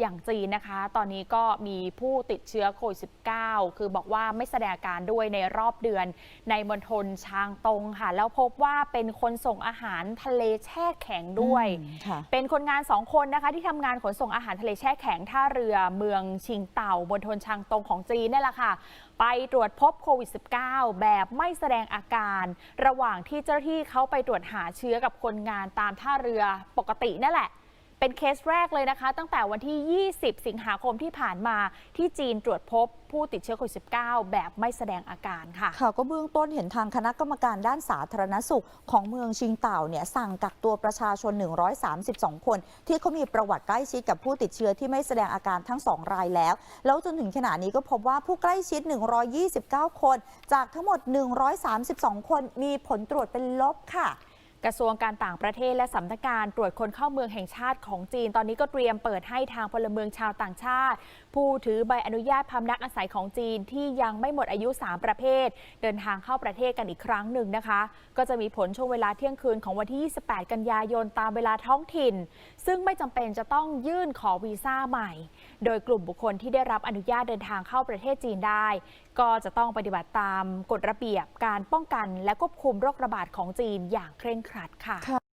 อย่างจีนนะคะ ตอนนี้ก็มีผู้ติดเชื้อโควิด -19 คือบอกว่าไม่แสดงอาการด้วยในรอบเดือน ในมณฑลชางตงค่ะ แล้วพบว่าเป็นคนส่งอาหารทะเลแช่แข็งด้วยอืมค่ะเป็นคนงานสองคนนะคะที่ทำงานขนส่งอาหารทะเลแช่แข็งท่าเรือเมืองชิงเต่าบนทนชางตงของจีนนี่แหละค่ะ ไปตรวจพบโควิด -19 แบบไม่แสดงอาการ ระหว่างที่เจ้าหน้าที่เขาไปตรวจหาเชื้อกับคนงานตามท่าเรือปกตินั่นแหละ เป็นเคสแรกเลยนะคะ ตั้งแต่วันที่ 20 สิงหาคมที่ผ่านมาที่จีนตรวจพบผู้ติดเชื้อโควิด -19 แบบไม่แสดงอาการค่ะค่ะก็เบื้องต้นเห็นทางคณะกรรมการด้านสาธารณสุข ของเมืองชิงเต่าเนี่ยสั่งกักตัวประชาชน 132 คน ที่เขามีประวัติใกล้ชิดกับผู้ติดเชื้อที่ไม่แสดงอาการทั้ง 2 รายแล้ว แล้วจนถึงขณะนี้ก็พบว่าผู้ใกล้ชิด 129 คน จากทั้งหมด 132 คนมีผลตรวจเป็นลบค่ะ กระทรวงการต่างประเทศและสำนักงานตรวจคนเข้าเมืองแห่งชาติของจีน ตอนนี้ก็เตรียมเปิดให้ทางพลเมืองชาวต่างชาติ ผู้ถือใบอนุญาตพำนักอาศัยของจีนที่ยังไม่หมดอายุ 3 ประเภท เดินทางเข้าประเทศกันอีกครั้งหนึ่งนะคะ ก็จะมีผลช่วงเวลาเที่ยงคืนของวันที่ 28 กันยายนตามเวลาท้องถิ่น ซึ่งไม่จำเป็นจะต้องยื่นขอวีซ่าใหม่ โดยกลุ่มบุคคลที่ได้รับอนุญาตเดินทางเข้าประเทศจีนได้ ก็จะต้องปฏิบัติตามกฎระเบียบการป้องกัน และควบคุมโรคระบาดของจีนอย่างเคร่งครัขาดค่ะ